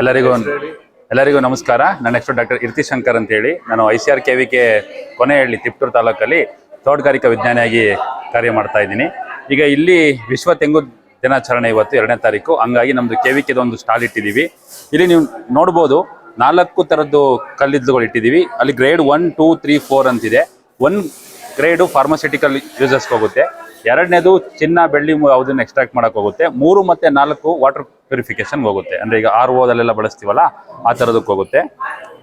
ಎಲ್ಲರಿಗೂ ಎಲ್ಲರಿಗೂ ನಮಸ್ಕಾರ. ನನ್ನ ಹೆಸರು ಡಾಕ್ಟರ್ ಇರ್ತಿ ಶಂಕರ್ ಅಂತ ಹೇಳಿ. ನಾನು I C R K V K Konehalli Tiptur ತಾಲೂಕಲ್ಲಿ ತೋಟಗಾರಿಕಾ ವಿಜ್ಞಾನಿಯಾಗಿ ಕಾರ್ಯ ಮಾಡ್ತಾ ಇದ್ದೀನಿ. ಈಗ ಇಲ್ಲಿ ವಿಶ್ವ ತೆಂಗು ದಿನಾಚರಣೆ ಇವತ್ತು ಎರಡನೇ ತಾರೀಕು. ಹಂಗಾಗಿ ನಮ್ಮದು ಕೆ ವಿ ಒಂದು ಸ್ಟಾಲ್ ಇಟ್ಟಿದ್ದೀವಿ. ಇಲ್ಲಿ ನೀವು ನೋಡ್ಬೋದು ನಾಲ್ಕು ಥರದ್ದು ಕಲ್ಲಿದ್ದಲುಗಳು ಇಟ್ಟಿದ್ದೀವಿ. ಅಲ್ಲಿ grade one, two, three, four ಅಂತಿದೆ. ಒನ್ ಗ್ರೇಡು ಫಾರ್ಮಸ್ಯೂಟಿಕಲ್ ಯೂಸಸ್ಗೆ ಹೋಗುತ್ತೆ. ಎರಡನೇದು ಚಿನ್ನ, ಬೆಳ್ಳಿ ಯಾವುದನ್ನ ಎಕ್ಸ್ಟ್ರಾಕ್ಟ್ ಮಾಡಕ್ ಹೋಗುತ್ತೆ. ಮೂರು ಮತ್ತೆ ನಾಲ್ಕು ವಾಟರ್ ಪ್ಯೂರಿಫಿಕೇಶನ್ಗೆ ಹೋಗುತ್ತೆ. ಅಂದ್ರೆ ಈಗ ಆರ್ ಓದಲ್ಲೆಲ್ಲ ಬಳಸ್ತೀವಲ್ಲ, ಆ ಥರದಕ್ಕೆ ಹೋಗುತ್ತೆ.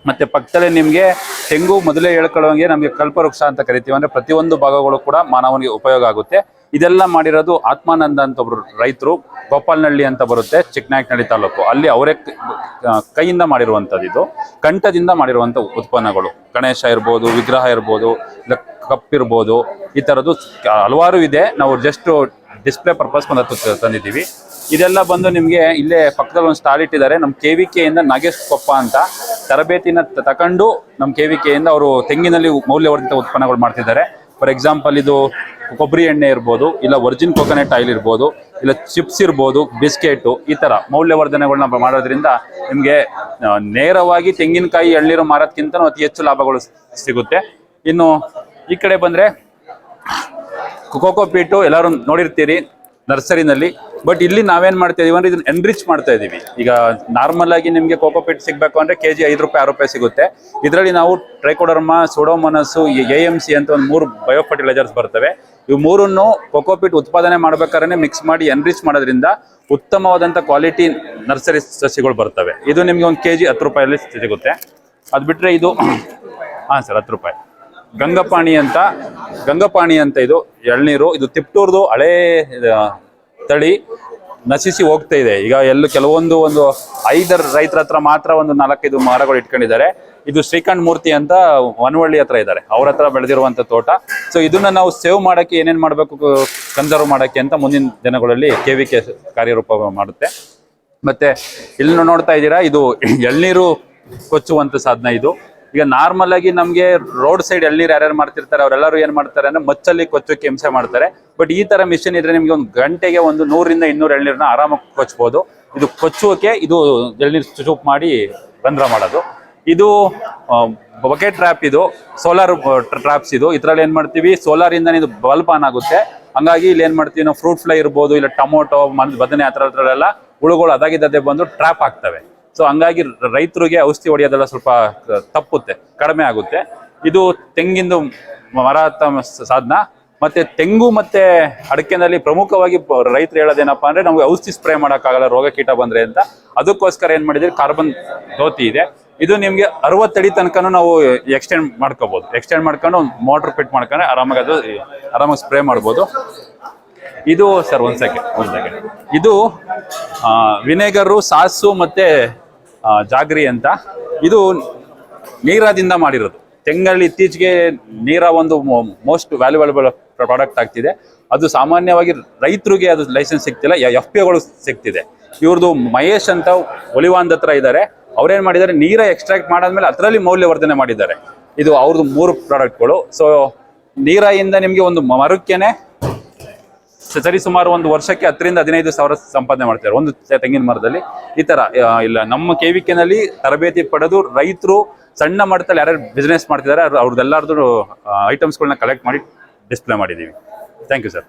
ಮತ್ತೆ ಪಕ್ಕದಲ್ಲೇ ನಿಮಗೆ ತೆಂಗು ಮೊದಲೇ ಹೇಳ್ಕೊಳ್ಳೋಂಗೆ ನಮಗೆ ಕಲ್ಪವೃಕ್ಷ ಅಂತ ಕರಿತೀವಿ. ಅಂದ್ರೆ ಪ್ರತಿಯೊಂದು ಭಾಗಗಳು ಕೂಡ ಮಾನವನಿಗೆ ಉಪಯೋಗ ಆಗುತ್ತೆ. ಇದೆಲ್ಲ ಮಾಡಿರೋದು ಆತ್ಮಾನಂದ ಅಂತ ಒಬ್ರು ರೈತರು, ಗೋಪಾಲನಹಳ್ಳಿ ಅಂತ ಬರುತ್ತೆ, ಚಿಕ್ಕನಾಯಕನಹಳ್ಳಿ ತಾಲೂಕು. ಅಲ್ಲಿ ಅವರೇ ಕೈಯಿಂದ ಮಾಡಿರುವಂಥದ್ದು ಇದು. ಕಂಠದಿಂದ ಮಾಡಿರುವಂಥ ಉತ್ಪನ್ನಗಳು. ಗಣೇಶ ಇರ್ಬೋದು, ವಿಗ್ರಹ ಇರ್ಬೋದು, ಇಲ್ಲ ಕಪ್ ಇರ್ಬೋದು, ಈ ಥರದ್ದು ಹಲವಾರು ಇದೆ. ನಾವು ಜಸ್ಟ್ ಡಿಸ್ಪ್ಲೇ ಪರ್ಪಸ್ ಒಂದು ತಂದಿದ್ದೀವಿ. ಇದೆಲ್ಲ ಬಂದು ನಿಮಗೆ ಇಲ್ಲೇ ಪಕ್ಕದಲ್ಲಿ ಒಂದು ಸ್ಟಾಲ್ ಇಟ್ಟಿದ್ದಾರೆ. ನಮ್ಮ ಕೆ ವಿ ಕೆಯಿಂದ ನಾಗೇಶ್ ಕೊಪ್ಪ ಅಂತ ತರಬೇತಿನ ತಕೊಂಡು ನಮ್ಮ ಕೆ ವಿ ಕೆಯಿಂದ ಅವರು ತೆಂಗಿನಲ್ಲಿ ಮೌಲ್ಯವರ್ಧಿತ ಉತ್ಪನ್ನಗಳು ಮಾಡ್ತಿದ್ದಾರೆ. ಫಾರ್ ಎಕ್ಸಾಂಪಲ್ ಇದು ಕೊಬ್ಬರಿ ಎಣ್ಣೆ ಇರ್ಬೋದು, ಇಲ್ಲ ಒರಿಜಿನ್ ಕೊಕೊನೆಟ್ ಆಯಿಲ್ ಇರ್ಬೋದು, ಇಲ್ಲ ಚಿಪ್ಸ್ ಇರ್ಬೋದು ಬಿಸ್ಕೆಟು ಈ ಥರ ಮೌಲ್ಯವರ್ಧನೆಗಳನ್ನ ಮಾಡೋದ್ರಿಂದ ನಿಮಗೆ ನೇರವಾಗಿ ತೆಂಗಿನಕಾಯಿ ಎಳ್ನೀರು ಮಾರೋದಕ್ಕಿಂತ ಅತಿ ಹೆಚ್ಚು ಲಾಭಗಳು ಸಿಗುತ್ತೆ. ಇನ್ನು ಈ ಕಡೆ ಬಂದರೆ ಕೊಕೋ ಪೀಟು ಎಲ್ಲರೂ ನೋಡಿರ್ತೀರಿ ನರ್ಸರಿನಲ್ಲಿ. ಬಟ್ ಇಲ್ಲಿ ನಾವೇನು ಮಾಡ್ತಾ ಇದೀವಿ ಅಂದ್ರೆ ಇದನ್ನ ಎನ್ರಿಚ್ ಮಾಡ್ತಾ ಇದೀವಿ. ಈಗ ನಾರ್ಮಲ್ ಆಗಿ ನಿಮಗೆ ಕೋಕೋ ಪೀಟ್ ಅಂದರೆ ಅಂದ್ರೆ ಕೆಜಿ ಐದು ರೂಪಾಯಿ, ಆರು ರೂಪಾಯಿ ಸಿಗುತ್ತೆ. ಇದರಲ್ಲಿ ನಾವು trichoderma pseudomonas A M C ಅಂತ ಒಂದು ಮೂರು ಬಯೋ ಫರ್ಟಿಲೈಸರ್ಸ್ ಬರ್ತವೆ. ಇವು ಮೂರನ್ನು ಕೋಕೋಪೀಟ್ ಉತ್ಪಾದನೆ ಮಾಡ್ಬೇಕಾದ್ರೆ ಮಿಕ್ಸ್ ಮಾಡಿ ಎನ್ರಿಚ್ ಮಾಡೋದ್ರಿಂದ ಉತ್ತಮವಾದಂಥ ಕ್ವಾಲಿಟಿ ನರ್ಸರಿ ಸಸಿಗಳು ಬರ್ತವೆ. ಇದು ನಿಮಗೆ ಒಂದು ಕೆ ಜಿ ಹತ್ತು ರೂಪಾಯಲ್ಲಿ ಸಿಗುತ್ತೆ. ಅದು ಬಿಟ್ಟರೆ ಇದು, ಹಾಂ ಸರ್, ಹತ್ತು ರೂಪಾಯಿ. ಗಂಗಪಾಣಿ ಅಂತ ಗಂಗಪಾಣಿ ಅಂತ ಇದು ಎಳ್ನೀರು, ಇದು ತಿಪ್ಟೂರ್ದು ಹಳೇ ತಳಿ ನಶಿಸಿ ಹೋಗ್ತಾ ಇದೆ. ಈಗ ಎಲ್ಲ ಕೆಲವೊಂದು ಒಂದು ಐದರ ರೈತರ ಹತ್ರ ಮಾತ್ರ ಒಂದು ನಾಲ್ಕೈದು ಮರಗಳು ಇಟ್ಕೊಂಡಿದ್ದಾರೆ. ಇದು ಶ್ರೀಕಂಠ ಮೂರ್ತಿ ಅಂತ ವನವಳ್ಳಿ ಹತ್ರ ಇದ್ದಾರೆ. ಅವ್ರ ಹತ್ರ ಬೆಳೆದಿರುವಂತ ತೋಟ. ಸೊ ಇದನ್ನ ನಾವು ಸೇವ್ ಮಾಡಕ್ಕೆ ಏನೇನ್ ಮಾಡಬೇಕು, ಕನ್ಸರ್ವ್ ಮಾಡಕ್ಕೆ ಅಂತ ಮುಂದಿನ ದಿನಗಳಲ್ಲಿ ಕೆ ವಿ ಕೆ ಕಾರ್ಯರೂಪ ಮಾಡುತ್ತೆ. ಮತ್ತೆ, ಇಲ್ಲಿ ನೋಡ್ತಾ ಇದ್ದೀರಾ, ಇದು ಎಳ್ನೀರು ಕೊಚ್ಚುವಂತ ಸಾಧನ ಇದು. ಈಗ ನಾರ್ಮಲ್ ಆಗಿ ನಮಗೆ ರೋಡ್ ಸೈಡ್ ಎಳ್ನೀರು ಯಾರ್ಯಾರು ಮಾಡ್ತಿರ್ತಾರೆ, ಅವರೆಲ್ಲರೂ ಏನ್ ಮಾಡ್ತಾರೆ ಅಂದ್ರೆ ಮಚ್ಚಲ್ಲಿ ಕೊಚ್ಚಕ್ಕೆ ಹಿಂಸೆ ಮಾಡ್ತಾರೆ. ಬಟ್ ಈ ತರ ಮಿಷನ್ ಇದ್ರೆ ನಿಮ್ಗೆ ಒಂದು ಗಂಟೆಗೆ ಒಂದು ನೂರಿಂದ ಇನ್ನೂರು ಎಳ್ನೀರ್ನ ಆರಾಮಾಗಿ ಕೊಚ್ಚಬಹುದು ಇದು ಕೊಚ್ಚುವಕ್ಕೆ ಇದು ಎಳ್ನೀರ್ ಚೂಪ್ ಮಾಡಿ ರಂಧ್ರ ಮಾಡೋದು. ಇದು ಬಕೆಟ್ ಟ್ರ್ಯಾಪ್ ಇದು ಸೋಲಾರ್ ಟ್ರಾಪ್ಸ್ ಇದು. ಇದ್ರಲ್ಲಿ ಏನ್ ಮಾಡ್ತೀವಿ ಸೋಲಾರ್ ಇಂದ ಇದು ಬಲ್ಬ್ ಆನ್ ಆಗುತ್ತೆ. ಹಂಗಾಗಿ ಇಲ್ಲಿ ಏನ್ ಮಾಡ್ತೀವಿ, ನಾವು ಫ್ರೂಟ್ ಫ್ಲೈ ಇರ್ಬೋದು, ಇಲ್ಲ ಟೊಮೊಟೊ, ಮನ್, ಬದನೆ ಆ ಎಲ್ಲ ಹುಳುಗಳು ಅದಾಗಿದ್ದದೆ ಬಂದು ಟ್ರ್ಯಾಪ್ ಆಗ್ತವೆ. ಸೊ ಹಂಗಾಗಿ ರೈತರಿಗೆ ಔಷಧಿ ಹೊಡೆಯೋದೆಲ್ಲ ಸ್ವಲ್ಪ ತಪ್ಪುತ್ತೆ, ಕಡಿಮೆ ಆಗುತ್ತೆ. ಇದು ತೆಂಗಿಂದು ಮರ ಸಾಧನ. ಮತ್ತೆ ತೆಂಗು ಮತ್ತೆ ಅಡಕೆನಲ್ಲಿ ಪ್ರಮುಖವಾಗಿ ರೈತರು ಹೇಳೋದೇನಪ್ಪಾ ಅಂದ್ರೆ ನಮ್ಗೆ ಔಷಧಿ ಸ್ಪ್ರೇ ಮಾಡೋಕ್ಕಾಗಲ್ಲ ರೋಗ ಕೀಟ ಬಂದ್ರೆ ಅಂತ. ಅದಕ್ಕೋಸ್ಕರ ಏನ್ ಮಾಡಿದ್ರೆ ಕಾರ್ಬನ್ ಧೋತಿ ಇದೆ. ಇದು ನಿಮ್ಗೆ ಅರವತ್ತಡಿ ತನಕನೂ ನಾವು ಎಕ್ಸ್ಟೆಂಡ್ ಮಾಡ್ಕೋಬಹುದು ಎಕ್ಸ್ಟೆಂಡ್ ಮಾಡ್ಕೊಂಡು ಮೋಟರ್ ಫಿಟ್ ಮಾಡ್ಕೊಂಡ್ರೆ ಆರಾಮಾಗಿ ಅದು, ಆರಾಮಾಗಿ ಸ್ಪ್ರೇ ಮಾಡ್ಬೋದು. ಇದು, ಸರ್, ಒಂದ್ ಸೆಕೆಂಡ್ ಒಂದ್ ಸೆಕೆಂಡ್ ಇದು ವಿನೆಗರು ಸಾಸು ಮತ್ತೆ ಜಾಗ್ರಿ ಅಂತ. ಇದು ನೀರಾದಿಂದ ಮಾಡಿರೋದು. ತೆಂಗಲ್ಲಿ ಇತ್ತೀಚೆಗೆ ನೀರ ಒಂದು ಮೋಸ್ಟ್ ವ್ಯಾಲ್ಯೂಬಲ್ ಪ್ರಾಡಕ್ಟ್ ಆಗ್ತಿದೆ. ಅದು ಸಾಮಾನ್ಯವಾಗಿ ರೈತರಿಗೆ ಅದು ಲೈಸೆನ್ಸ್ ಸಿಗ್ತಿಲ್ಲ ಎಫ್ ಪಿ ಒಗಳು ಸಿಗ್ತಿದೆ. ಇವ್ರದ್ದು ಮಹೇಶ್ ಅಂತ ಒಲಿವಾಂದ್ ಹತ್ರ ಇದ್ದಾರೆ ಅವ್ರೇನು ಮಾಡಿದ್ದಾರೆ, ನೀರ ಎಕ್ಸ್ಟ್ರಾಕ್ಟ್ ಮಾಡಾದ್ಮೇಲೆ ಅದರಲ್ಲಿ ಮೌಲ್ಯವರ್ಧನೆ ಮಾಡಿದ್ದಾರೆ. ಇದು ಅವ್ರದ್ದು ಮೂರು ಪ್ರಾಡಕ್ಟ್ಗಳು ಸೊ ನೀರಾಯಿಂದ ನಿಮಗೆ ಒಂದು ಮರಕ್ಕೇನೆ ಸರಿ ಸುಮಾರು ಒಂದು ವರ್ಷಕ್ಕೆ ಹತ್ತರಿಂದ ಹದಿನೈದು ಸಾವಿರ ಸಂಪಾದನೆ ಮಾಡ್ತಾರೆ ಒಂದು ತೆಂಗಿನ ಮರದಲ್ಲಿ. ಈ ತರ ಇಲ್ಲ, ನಮ್ಮ ಕೆವಿಕೆನಲ್ಲಿ ತರಬೇತಿ ಪಡೆದು ರೈತರು ಸಣ್ಣ ಮಟ್ಟದಲ್ಲಿ ಯಾರ್ಯಾರು ಬಿಸ್ನೆಸ್ ಮಾಡ್ತಿದ್ದಾರೆ ಐಟಮ್ಸ್ ಐಟಮ್ಸ್ಗಳನ್ನ ಕಲೆಕ್ಟ್ ಮಾಡಿ ಡಿಸ್ಪ್ಲೇ ಮಾಡಿದ್ದೀವಿ. Thank you sir